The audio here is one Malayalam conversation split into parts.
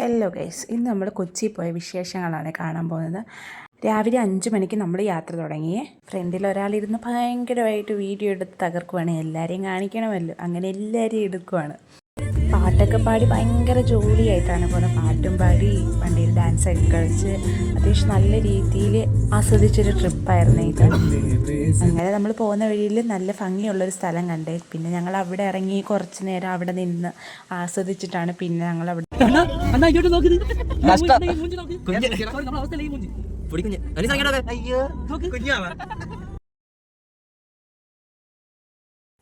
ഹലോ ഗൈസ് ഇന്ന് നമ്മൾ കൊച്ചി പോയ വിശേഷങ്ങളാണ് കാണാൻ പോകുന്നത്. രാവിലെ അഞ്ച് മണിക്ക് നമ്മൾ യാത്ര തുടങ്ങി. ഫ്രണ്ടിൽ ഒരാളിരുന്ന് ഭയങ്കരമായിട്ട് വീഡിയോ എടുത്ത് തകർക്കുവാണ്. എല്ലാവരെയും കാണിക്കണമല്ലോ. അങ്ങനെ എല്ലാവരെയും എടുക്കുവാണ്. പാട്ടൊക്കെ പാടി ഭയങ്കര ജോലിയായിട്ടാണ് പോകുന്നത്. പാട്ടും പാടി വണ്ടിയിൽ ഡാൻസ് ഒക്കെ കളിച്ച് അത്യാവശ്യം നല്ല രീതിയിൽ ആസ്വദിച്ചൊരു ട്രിപ്പായിരുന്നു ഇത് അങ്ങനെ നമ്മൾ പോകുന്ന വഴിയിൽ നല്ല ഭംഗിയുള്ളൊരു സ്ഥലം കണ്ടേ. പിന്നെ ഞങ്ങൾ അവിടെ ഇറങ്ങി കുറച്ച് നേരം അവിടെ നിന്ന് ആസ്വദിച്ചിട്ടാണ് പിന്നെ ഞങ്ങൾ അവിടെ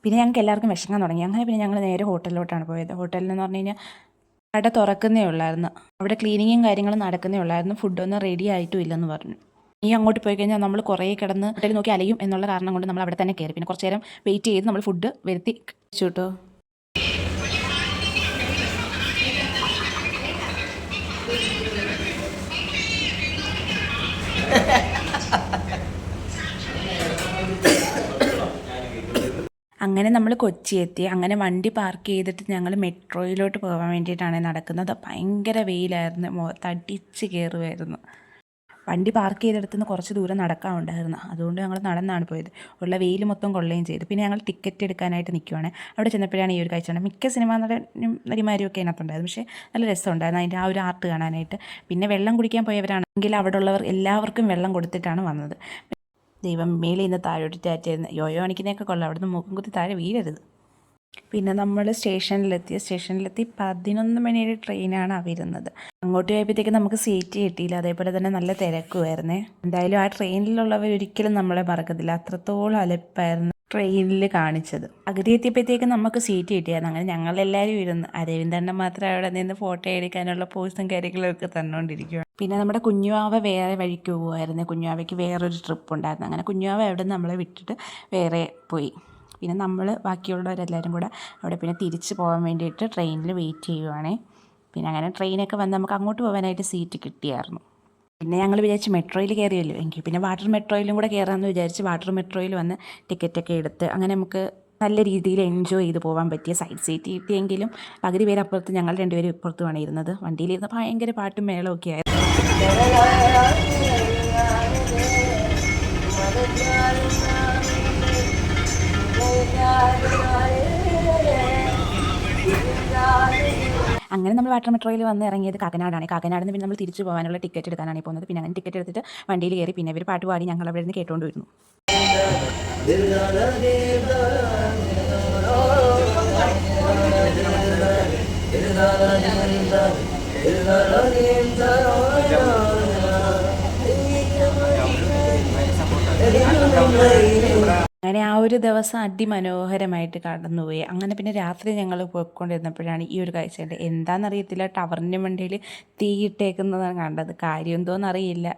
പിന്നെ ഞങ്ങൾക്ക് എല്ലാവർക്കും വിഷങ്ങാൻ തുടങ്ങി. അങ്ങനെ പിന്നെ ഞങ്ങൾ നേരെ ഹോട്ടലിലോട്ടാണ് പോയത്. ഹോട്ടലിൽ എന്ന് പറഞ്ഞു കഴിഞ്ഞാൽ കട തുറക്കുന്നേ ഉള്ളായിരുന്നു. അവിടെ ക്ലീനിങ്ങും കാര്യങ്ങളും നടക്കുന്നേ ഉള്ളായിരുന്നു. ഫുഡൊന്നും റെഡി ആയിട്ടും ഇല്ലെന്ന് പറഞ്ഞു. ഈ അങ്ങോട്ട് പോയി കഴിഞ്ഞാൽ നമ്മൾ കുറേ കിടന്ന് ഹോട്ടലിൽ നോക്കി അലയും എന്നുള്ള കാരണം കൊണ്ട് നമ്മൾ അവിടെ തന്നെ കയറി. പിന്നെ കുറച്ച് നേരം വെയിറ്റ് ചെയ്ത് നമ്മൾ ഫുഡ് വരുത്തി കഴിച്ചു കേട്ടോ. അങ്ങനെ നമ്മൾ കൊച്ചി എത്തി. അങ്ങനെ വണ്ടി പാർക്ക് ചെയ്തിട്ട് ഞങ്ങൾ മെട്രോയിലോട്ട് പോകാൻ വേണ്ടിയിട്ടാണ് നടക്കുന്നത്. ഭയങ്കര വെയിലായിരുന്നു. തടിച്ച് കയറുമായിരുന്നു വണ്ടി പാർക്ക് ചെയ്തെടുത്തുനിന്ന് കുറച്ച് ദൂരം നടക്കാനുണ്ടായിരുന്നു. അതുകൊണ്ട് ഞങ്ങൾ നടന്നാണ് പോയത്. ഉള്ള വെയിൽ മൊത്തം കൊള്ളുകയും ചെയ്തു. പിന്നെ ഞങ്ങൾ ടിക്കറ്റ് എടുക്കാനായിട്ട് നിൽക്കുവാണ് അവിടെ ചെന്നപ്പോഴാണ് ഈ ഒരു കാഴ്ച. കണ്ടത് മിക്ക സിനിമാ നടനും നടിമാരും ഒക്കെ അതിനകത്തുണ്ടായിരുന്നു. പക്ഷേ നല്ല രസമുണ്ടായിരുന്നു അതിന്റെ ആ ഒരു ആർട്ട് കാണാനായിട്ട്. പിന്നെ വെള്ളം കുടിക്കാൻ പോയവരാണെങ്കിൽ അവിടെ ഉള്ളവർ എല്ലാവർക്കും വെള്ളം കൊടുത്തിട്ടാണ് വന്നത്. ദൈവം മേലെ നിന്ന് താഴോട്ട് ടാറ്റായിരുന്നു യോയോ അണിക്കുന്നതൊക്കെ കൊള്ളാം. അവിടുന്ന് മുഖം കുത്തി താഴെ വീഴരുത്. പിന്നെ നമ്മൾ സ്റ്റേഷനിലെത്തി. സ്റ്റേഷനിലെത്തി പതിനൊന്ന് മണിയുടെ ട്രെയിനാണ് വരുന്നത്. അങ്ങോട്ട് പോയപ്പോഴത്തേക്ക് നമുക്ക് സീറ്റ് കിട്ടിയില്ല. അതേപോലെ തന്നെ നല്ല തിരക്കുമായിരുന്നേ. എന്തായാലും ആ ട്രെയിനിലുള്ളവർ ഒരിക്കലും നമ്മളെ മറക്കത്തില്ല. അത്രത്തോളം അലപ്പായിരുന്നു ട്രെയിനിൽ കാണിച്ചത്. പകുതി എത്തിയപ്പോഴത്തേക്ക് നമുക്ക് സീറ്റ് കിട്ടിയായിരുന്നു. അങ്ങനെ ഞങ്ങളെല്ലാവരും ഇരുന്ന് അരവിന്ദണ്ണൻ മാത്രം അവിടെ നിന്ന് ഫോട്ടോ എടുക്കാനുള്ള പോസും കാര്യങ്ങളും ഒക്കെ തന്നുകൊണ്ടിരിക്കുക പിന്നെ നമ്മുടെ കുഞ്ഞുവാവ വേറെ വഴിക്ക് പോകുമായിരുന്നു കുഞ്ഞുവാവയ്ക്ക് വേറൊരു ട്രിപ്പ് ഉണ്ടായിരുന്നു. അങ്ങനെ കുഞ്ഞുവാവ അവിടെ നമ്മളെ വിട്ടിട്ട് വേറെ പോയി. പിന്നെ നമ്മൾ ബാക്കിയുള്ളവരെല്ലാവരും കൂടെ അവിടെ പിന്നെ തിരിച്ച് പോകാൻ വേണ്ടിയിട്ട് ട്രെയിനിൽ വെയിറ്റ് ചെയ്യുവാണേ. പിന്നെ അങ്ങനെ ട്രെയിനൊക്കെ വന്ന് നമുക്ക് അങ്ങോട്ട് പോകാനായിട്ട് സീറ്റ് കിട്ടിയായിരുന്നു. പിന്നെ ഞങ്ങൾ വിചാരിച്ച് മെട്രോയിൽ കയറിയല്ലോ എങ്കിൽ പിന്നെ വാട്ടർ മെട്രോയിലും കൂടെ കയറാമെന്ന് വിചാരിച്ച് വാട്ടർ മെട്രോയിൽ വന്ന് ടിക്കറ്റൊക്കെ എടുത്ത് അങ്ങനെ നമുക്ക് നല്ല രീതിയിൽ എൻജോയ് ചെയ്ത് പോകാൻ പറ്റിയ സൈഡ് സീറ്റ് കിട്ടിയെങ്കിലും പകുതി പേര് അപ്പുറത്ത് ഞങ്ങൾ രണ്ടുപേരും ഇപ്പുറത്തുമാണ് ഇരുന്നത്. വണ്ടിയിലിരുന്ന് ഭയങ്കര പാട്ടും മേളമൊക്കെ ആയിരുന്നു. അങ്ങനെ നമ്മൾ വാട്ടർ മെട്രോയിൽ വന്ന് ഇറങ്ങിയത് കാക്കനാടാണ്. കാക്കനാട് നിന്ന് പിന്നെ നമ്മൾ തിരിച്ചു പോകാനുള്ള ടിക്കറ്റ് എടുക്കാനാണ് പോകുന്നത് പിന്നെ അങ്ങനെ ടിക്കറ്റ് എടുത്തിട്ട് വണ്ടിയിൽ കയറി പിന്നെ ഇവർ പാട്ട് പാടി ഞങ്ങൾ അവിടെ നിന്ന് കേട്ടുകൊണ്ട് വരുന്നു അങ്ങനെ ആ ഒരു ദിവസം അതിമനോഹരമായിട്ട് കടന്നുപോയി. അങ്ങനെ പിന്നെ രാത്രി ഞങ്ങൾ പോയിക്കൊണ്ടിരുന്നപ്പോഴാണ് ഈ ഒരു കാഴ്ച കണ്ടത് എന്താണെന്നറിയത്തില്ല ടവറിന്റെ വണ്ടിയിൽ തീയിട്ടേക്കുന്നതാണ് കണ്ടത്. കാര്യം എന്തോന്ന് അറിയില്ല.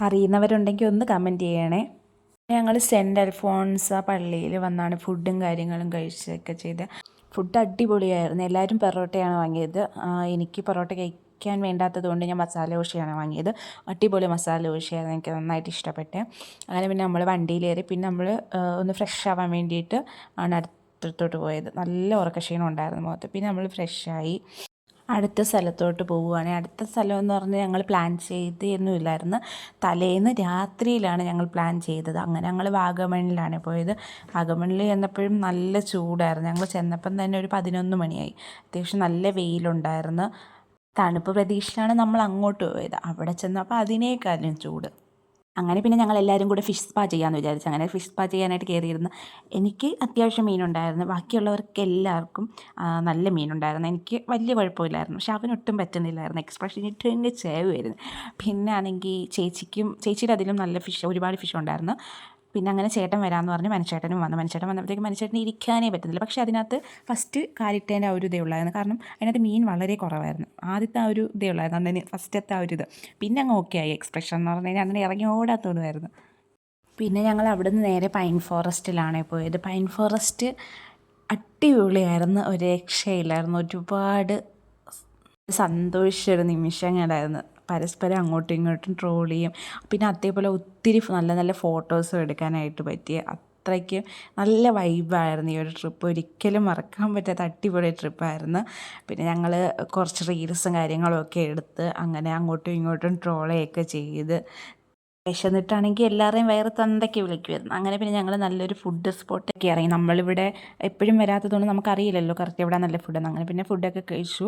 അറിയുന്നവരുണ്ടെങ്കിൽ ഒന്ന് കമന്റ് ചെയ്യണേ. ഞങ്ങൾ സെന്റ് അൽഫോൺസ പള്ളിയിൽ വന്നാണ് ഫുഡും കാര്യങ്ങളും കഴിച്ചൊക്കെ ചെയ്ത്. ഫുഡ് അടിപൊളിയായിരുന്നു. എല്ലാവരും പൊറോട്ടയാണ് വാങ്ങിയത്. ആ, എനിക്ക് പൊറോട്ട കഴിക്കാൻ വേണ്ടാത്തത് കൊണ്ട് ഞാൻ മസാല ദോശയാണ് വാങ്ങിയത്. അടിപൊളി മസാല ദോശയായിരുന്നു എനിക്ക് നന്നായിട്ട് ഇഷ്ടപ്പെട്ടത്. അങ്ങനെ പിന്നെ നമ്മൾ വണ്ടിയിലേറി പിന്നെ നമ്മൾ ഒന്ന് ഫ്രഷ് ആവാൻ വേണ്ടിയിട്ട് ആണ് അടുത്തോട്ട് പോയത്. നല്ല ഉറക്കക്ഷീണം ഉണ്ടായിരുന്നു മുഖത്ത്. പിന്നെ നമ്മൾ ഫ്രഷായി അടുത്ത സ്ഥലത്തോട്ട് പോവുകയാണ്. അടുത്ത സ്ഥലം എന്ന് പറഞ്ഞാൽ ഞങ്ങൾ പ്ലാൻ ചെയ്തൊന്നുമില്ലായിരുന്നു തലേന്ന് രാത്രിയിലാണ് ഞങ്ങൾ പ്ലാൻ ചെയ്തത്. അങ്ങനെ ഞങ്ങൾ വാഗമണിലാണ് പോയത്. വാഗമണിൽ ചെന്നപ്പോഴും നല്ല ചൂടായിരുന്നു. ഞങ്ങൾ ചെന്നപ്പം തന്നെ ഒരു പതിനൊന്ന് മണിയായി. അത്യാവശ്യം നല്ല വെയിലുണ്ടായിരുന്നു. തണുപ്പ് പ്രതീക്ഷിച്ചാണ് നമ്മൾ അങ്ങോട്ട് പോയത്. അവിടെ ചെന്നപ്പോൾ അതിനേക്കാളും ചൂട്. അങ്ങനെ പിന്നെ ഞങ്ങൾ എല്ലാവരും കൂടെ ഫിഷ് സ്പാ ചെയ്യാമെന്ന് വിചാരിച്ചു. അങ്ങനെ ഫിഷ് സ്പാ ചെയ്യാനായിട്ട് കയറിയിരുന്നു എനിക്ക് അത്യാവശ്യം മീനുണ്ടായിരുന്നു. ബാക്കിയുള്ളവർക്ക് എല്ലാവർക്കും നല്ല മീനുണ്ടായിരുന്നു. എനിക്ക് വലിയ കുഴപ്പമില്ലായിരുന്നു. പക്ഷെ അവനൊട്ടും പറ്റുന്നില്ലായിരുന്നു. എക്സ്പ്രഷൻ ഇട്ട് ചേവുമായിരുന്നു പിന്നെ ആണെങ്കിൽ ചേച്ചിക്കും ചേച്ചിയുടെ അതിലും നല്ല ഫിഷ് ഒരുപാട് ഫിഷ് ഉണ്ടായിരുന്നു. പിന്നെ അങ്ങനെ ചേട്ടൻ വരാമെന്ന് പറഞ്ഞ് മനുഷ്യേട്ടനും വന്നു. മനുഷ്യേട്ടൻ വന്നപ്പോഴത്തേക്ക് മനുഷ്യേട്ടന് ഇരിക്കാനേ പറ്റുന്നില്ല പക്ഷേ അതിനകത്ത് ഫസ്റ്റ് കാലിട്ടേന്റെ ആ ഒരു ഇതേ ഉള്ളായിരുന്നു. കാരണം അതിനകത്ത് മീൻ വളരെ കുറവായിരുന്നു. ആദ്യത്തെ ആ ഒരു ഇതേ ഉള്ളായിരുന്നു. അന്നേ ഫസ്റ്റത്തെ ആ ഒരു ഇത്. പിന്നെ അങ്ങ് ഓക്കെ ആയി. എക്സ്പ്രഷൻ എന്ന് പറഞ്ഞു കഴിഞ്ഞാൽ അങ്ങനെ ഇറങ്ങി ഓടാത്തോടുമായിരുന്നു പിന്നെ ഞങ്ങൾ അവിടുന്ന് നേരെ പൈൻ ഫോറസ്റ്റിലാണ് പോയത്. പൈൻ ഫോറസ്റ്റ് അടിപൊളിയായിരുന്നു. ഒരു രക്ഷയില്ലായിരുന്നു. ഒരുപാട് സന്തോഷിച്ചൊരു നിമിഷങ്ങളായിരുന്നു. പരസ്പരം അങ്ങോട്ടും ഇങ്ങോട്ടും ട്രോൾ ചെയ്യും. പിന്നെ അതേപോലെ ഒത്തിരി നല്ല നല്ല ഫോട്ടോസ് എടുക്കാനായിട്ട് പറ്റിയ അത്രയ്ക്ക് നല്ല വൈബായിരുന്നു ഈ ഒരു ട്രിപ്പ് ഒരിക്കലും മറക്കാൻ പറ്റാത്ത അടിപൊളി ട്രിപ്പായിരുന്നു പിന്നെ ഞങ്ങൾ കുറച്ച് റീൽസും കാര്യങ്ങളും ഒക്കെ എടുത്ത് അങ്ങനെ അങ്ങോട്ടും ഇങ്ങോട്ടും ട്രോളയൊക്കെ ചെയ്ത് വിശന്നിട്ടാണെങ്കിൽ എല്ലാവരെയും വയറ് തന്തയ്ക്ക് വിളിക്കുമായിരുന്നു അങ്ങനെ പിന്നെ ഞങ്ങൾ നല്ലൊരു ഫുഡ് സ്പോട്ടൊക്കെ ഇറങ്ങി. നമ്മളിവിടെ എപ്പോഴും വരാത്തതുകൊണ്ട് നമുക്കറിയില്ലല്ലോ കറക്റ്റ് എവിടെ നല്ല ഫുഡെന്ന് അങ്ങനെ പിന്നെ ഫുഡൊക്കെ കഴിച്ചു.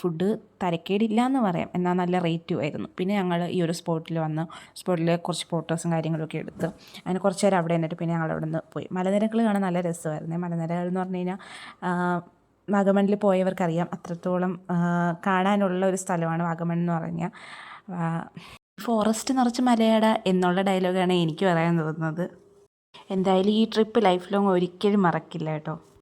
ഫുഡ് തരക്കേടില്ല എന്ന് പറയാം. എന്നാൽ നല്ല റേറ്റും ആയിരുന്നു. പിന്നെ ഞങ്ങൾ ഈ ഒരു സ്പോട്ടിൽ വന്ന് സ്പോട്ടിൽ കുറച്ച് ഫോട്ടോസും കാര്യങ്ങളൊക്കെ എടുത്ത് അങ്ങനെ കുറച്ച് നേരം അവിടെ നിന്നിട്ട് പിന്നെ ഞങ്ങൾ അവിടെ നിന്ന് പോയി. മലനിരകൾ കാണാൻ നല്ല രസമായിരുന്നു. മലനിരകൾ എന്ന് പറഞ്ഞു കഴിഞ്ഞാൽ വാഗമണിൽ പോയവർക്കറിയാം. അത്രത്തോളം കാണാനുള്ള ഒരു സ്ഥലമാണ് വാഗമൺ എന്ന് പറഞ്ഞാൽ ഫോറസ്റ്റ് നിറച്ച് മലയാട എന്നുള്ള ഡയലോഗാണ് എനിക്ക് പറയാൻ തോന്നുന്നത്. എന്തായാലും ഈ ട്രിപ്പ് ലൈഫ് ലോങ് ഒരിക്കലും മറക്കില്ല കേട്ടോ.